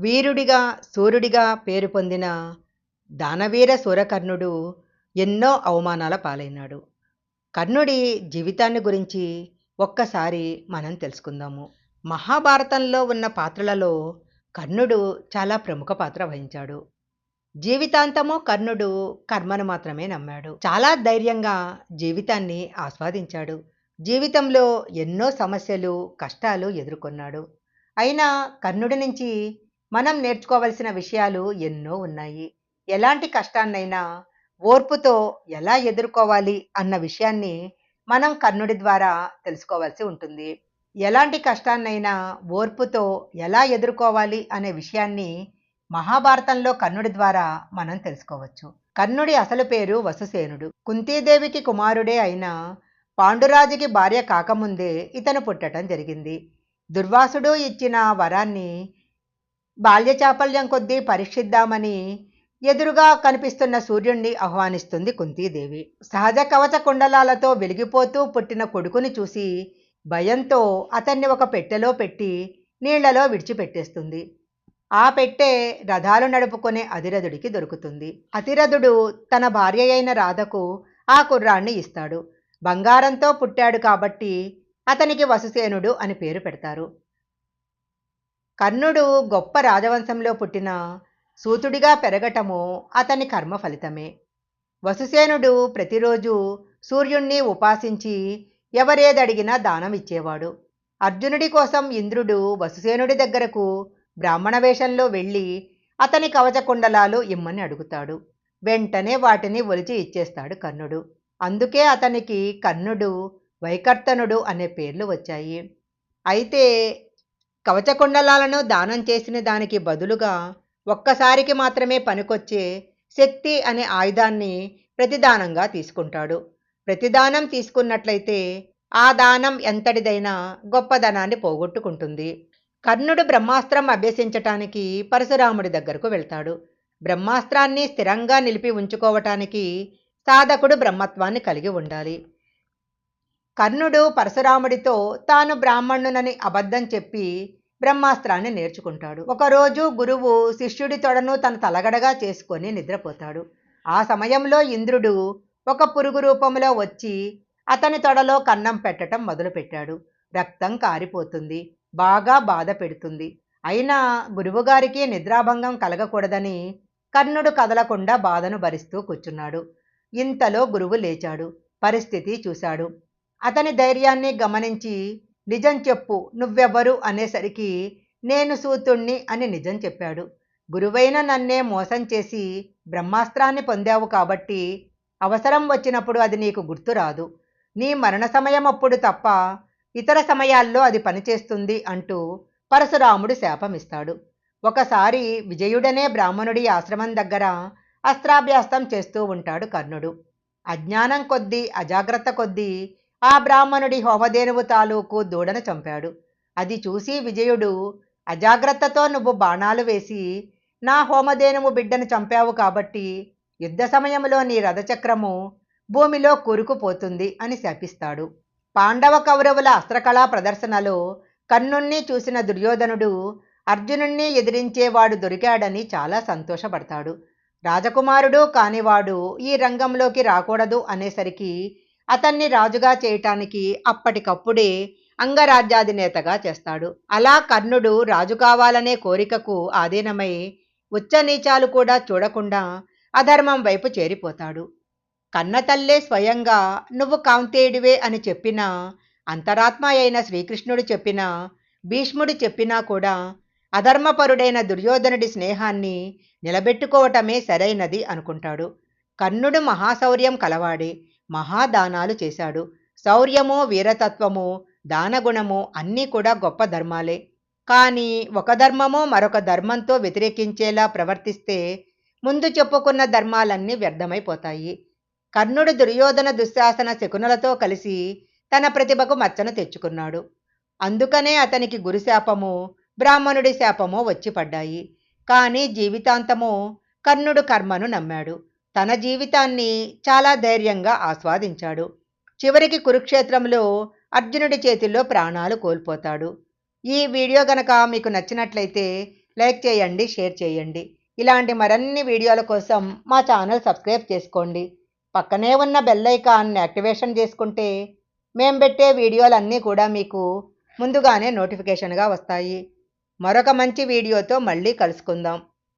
వీరుడిగా సూర్యుడిగా పేరు పొందిన దానవీర సూరకర్ణుడు ఎన్నో అవమానాల పాలైనాడు. కర్ణుడి జీవితాన్ని గురించి ఒక్కసారి మనం తెలుసుకుందాము. మహాభారతంలో ఉన్న పాత్రలలో కర్ణుడు చాలా ప్రముఖ పాత్ర వహించాడు. జీవితాంతము కర్ణుడు కర్మను మాత్రమే నమ్మాడు. చాలా ధైర్యంగా జీవితాన్ని ఆస్వాదించాడు. జీవితంలో ఎన్నో సమస్యలు కష్టాలు ఎదుర్కొన్నాడు. అయినా కర్ణుడి నుంచి మనం నేర్చుకోవలసిన విషయాలు ఎన్నో ఉన్నాయి. ఎలాంటి కష్టాన్నైనా ఓర్పుతో ఎలా ఎదుర్కోవాలి అన్న విషయాన్ని మనం కర్ణుడి ద్వారా తెలుసుకోవాల్సి ఉంటుంది. ఎలాంటి కష్టాన్నైనా ఓర్పుతో ఎలా ఎదుర్కోవాలి అనే విషయాన్ని మహాభారతంలో కర్ణుడి ద్వారా మనం తెలుసుకోవచ్చు. కర్ణుడి అసలు పేరు వసుసేనుడు. కుంతీదేవికి కుమారుడే అయిన పాండురాజుకి భార్య కాకముందే ఇతను పుట్టడం జరిగింది. దుర్వాసుడు ఇచ్చిన వరాన్ని బాల్య చాపల్యం కొద్దీ పరీక్షిద్దామని ఎదురుగా కనిపిస్తున్న సూర్యుణ్ణి ఆహ్వానిస్తుంది కుంతీదేవి. సహజ కవచ కుండలాలతో వెలిగిపోతూ పుట్టిన కొడుకుని చూసి భయంతో అతన్ని ఒక పెట్టెలో పెట్టి నీళ్ళలో విడిచిపెట్టేస్తుంది. ఆ పెట్టె రథాలు నడుపుకునే అతిరథుడికి దొరుకుతుంది. అతిరథుడు తన భార్య అయిన రాధకు ఆ కుర్రాన్ని ఇస్తాడు. బంగారంతో పుట్టాడు కాబట్టి అతనికి వసుసేనుడు అని పేరు పెడతారు. కర్ణుడు గొప్ప రాజవంశంలో పుట్టిన సూతుడిగా పెరగటము అతని కర్మ ఫలితమే. వసుసేనుడు ప్రతిరోజు సూర్యుణ్ణి ఉపాసించి ఎవరేదడిగినా దానం ఇచ్చేవాడు అర్జునుడి కోసం ఇంద్రుడు వసుసేనుడి దగ్గరకు బ్రాహ్మణ వేషంలో వెళ్ళి అతని కవచకుండలాలు ఇమ్మని అడుగుతాడు. వెంటనే వాటిని ఒలిచి ఇచ్చేస్తాడు కర్ణుడు. అందుకే అతనికి కర్ణుడు వైకర్తనుడు అనే పేర్లు వచ్చాయి. అయితే కవచకుండలాలను దానం చేసిన దానికి బదులుగా ఒక్కసారికి మాత్రమే పనికొచ్చే శక్తి అనే ఆయుధాన్ని ప్రతిదానంగా తీసుకుంటాడు. ప్రతిదానం తీసుకున్నట్లయితే ఆ దానం ఎంతటిదైనా గొప్పదనాన్ని పోగొట్టుకుంటుంది. కర్ణుడు బ్రహ్మాస్త్రం అభ్యసించటానికి పరశురాముడి దగ్గరకు వెళ్తాడు. బ్రహ్మాస్త్రాన్ని స్థిరంగా నిలిపి ఉంచుకోవటానికి సాధకుడు బ్రహ్మత్వాన్ని కలిగి ఉండాలి. కర్ణుడు పరశురాముడితో తాను బ్రాహ్మణునని అబద్ధం చెప్పి బ్రహ్మాస్త్రాన్ని నేర్చుకుంటాడు. ఒకరోజు గురువు శిష్యుడి తొడను తన తలగడగా చేసుకొని నిద్రపోతాడు. ఆ సమయంలో ఇంద్రుడు ఒక పురుగు రూపంలో వచ్చి అతని తొడలో కన్నం పెట్టడం మొదలుపెట్టాడు. రక్తం కారిపోతుంది. బాగా బాధ పెడుతుంది. అయినా గురువుగారికి నిద్రాభంగం కలగకూడదని కర్ణుడు కదలకుండా బాధను భరిస్తూ కూర్చున్నాడు. ఇంతలో గురువు లేచాడు. పరిస్థితి చూశాడు. అతని ధైర్యాన్ని గమనించి నిజం చెప్పు నువ్వెవ్వరు అనేసరికి నేను సూతుణ్ణి అని నిజం చెప్పాడు. గురువైన నన్నే మోసం చేసి బ్రహ్మాస్త్రాన్ని పొందావు కాబట్టి అవసరం వచ్చినప్పుడు అది నీకు గుర్తురాదు నీ మరణ సమయం అప్పుడు తప్ప ఇతర సమయాల్లో అది పనిచేస్తుంది అంటూ పరశురాముడు శాపమిస్తాడు. ఒకసారి విజయుడనే బ్రాహ్మణుడి ఆశ్రమం దగ్గర అస్త్రాభ్యాస్తం చేస్తూ ఉంటాడు కర్ణుడు. అజ్ఞానం కొద్దీ అజాగ్రత్త కొద్దీ ఆ బ్రాహ్మణుడి హోమధేనువు తాలూకు దూడను చంపాడు. అది చూసి విజయుడు అజాగ్రత్తతో నువ్వు బాణాలు వేసి నా హోమధేనువు బిడ్డను చంపావు కాబట్టి యుద్ధ సమయంలో నీ రథచక్రము భూమిలో కూరుకుపోతుంది అని శపిస్తాడు. పాండవ కౌరవుల అస్త్రకళా ప్రదర్శనలో కన్నుణ్ణి చూసిన దుర్యోధనుడు అర్జునుణ్ణి ఎదిరించేవాడు దొరికాడని చాలా సంతోషపడతాడు. రాజకుమారుడు కానివాడు ఈ రంగంలోకి రాకూడదు అనేసరికి అతన్ని రాజుగా చేయటానికి అప్పటికప్పుడే అంగరాజ్యాధినేతగా చేస్తాడు. అలా కర్ణుడు రాజు కావాలనే కోరికకు ఆధీనమై ఉచ్చనీచాలు కూడా చూడకుండా అధర్మం వైపు చేరిపోతాడు. కన్నతల్లే స్వయంగా నువ్వు కాంతేయుడివే అని చెప్పినా అంతరాత్మ అయిన శ్రీకృష్ణుడు చెప్పినా భీష్ముడు చెప్పినా కూడా అధర్మపరుడైన దుర్యోధనుడి స్నేహాన్ని నిలబెట్టుకోవటమే సరైనది అనుకుంటాడు. కర్ణుడు మహాశౌర్యం కలవాడే మహాదానాలు చేశాడు. శౌర్యము వీరతత్వము దానగుణము అన్నీ కూడా గొప్ప ధర్మాలే. కానీ ఒక ధర్మమో మరొక ధర్మంతో వ్యతిరేకించేలా ప్రవర్తిస్తే ముందు చెప్పుకున్న ధర్మాలన్నీ వ్యర్థమైపోతాయి. కర్ణుడు దుర్యోధన దుశ్శాసన శకునులతో కలిసి తన ప్రతిభకు మచ్చను తెచ్చుకున్నాడు. అందుకనే అతనికి గురుశాపము బ్రాహ్మణుడి శాపము వచ్చి పడ్డాయి. కానీ జీవితాంతము కర్ణుడు కర్మను నమ్మాడు. తన జీవితాన్ని చాలా ధైర్యంగా ఆస్వాదించాడు. చివరికి కురుక్షేత్రంలో అర్జునుడి చేతిలో ప్రాణాలు కోల్పోతాడు. ఈ వీడియో గనక మీకు నచ్చినట్లయితే లైక్ చేయండి షేర్ చేయండి. ఇలాంటి మరిన్ని వీడియోల కోసం మా ఛానల్ సబ్స్క్రైబ్ చేసుకోండి. పక్కనే ఉన్న బెల్ ఐకాన్ని యాక్టివేషన్ చేసుకుంటే మేము పెట్టే వీడియోలన్నీ కూడా మీకు ముందుగానే నోటిఫికేషన్గా వస్తాయి. మరొక మంచి వీడియోతో మళ్ళీ కలుసుకుందాం.